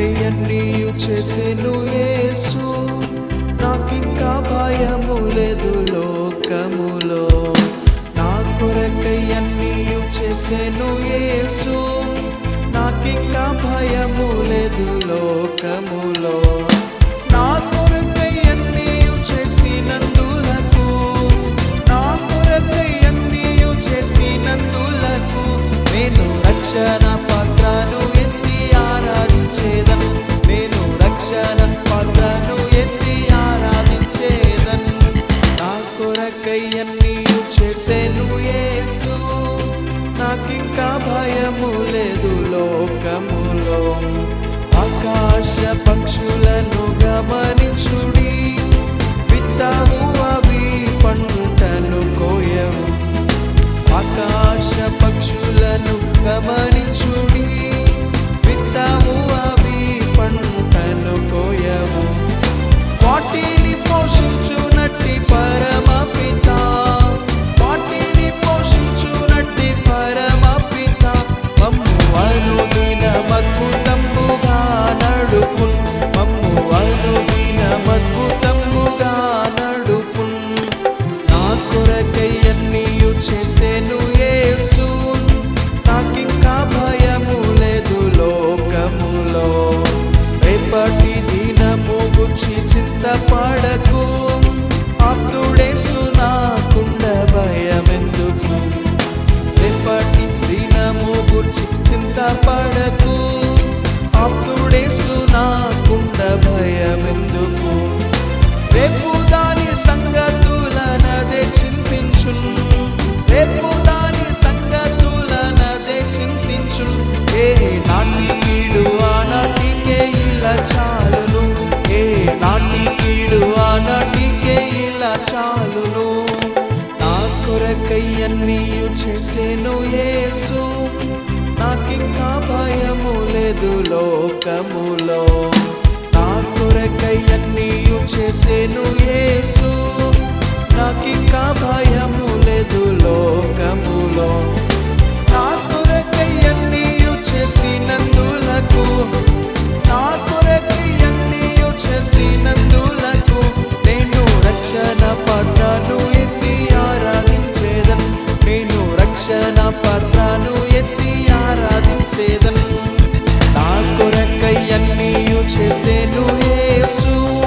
కొరకై అన్నీయు చేసెను యేసు. నాకింకా భయము లేదు లోకములో. నా కొరకై అన్నీయు చేసెను యేసు. నాకింకా భయము లేదు లోకములో. కొరకై అన్నీయు చేసేను యేసు. నాకింకా భయము లేదు లోకములో. ఆకాశ పక్షులను గమనించు చింతపడకు ఆప్తుడేసు నాకుండ భయమెందుకు? రేపటి దినము గుర్చి చింతపడకు. కొరకై అన్నీయు చేసేను యేసు. నాకింకా భయము లేదు లోకములో. నా కొరకై అన్నీయు చేసేను యేసు. నాకింకా భయం నా కొరకై అన్నీయు చేసేను యేసు నాకింకా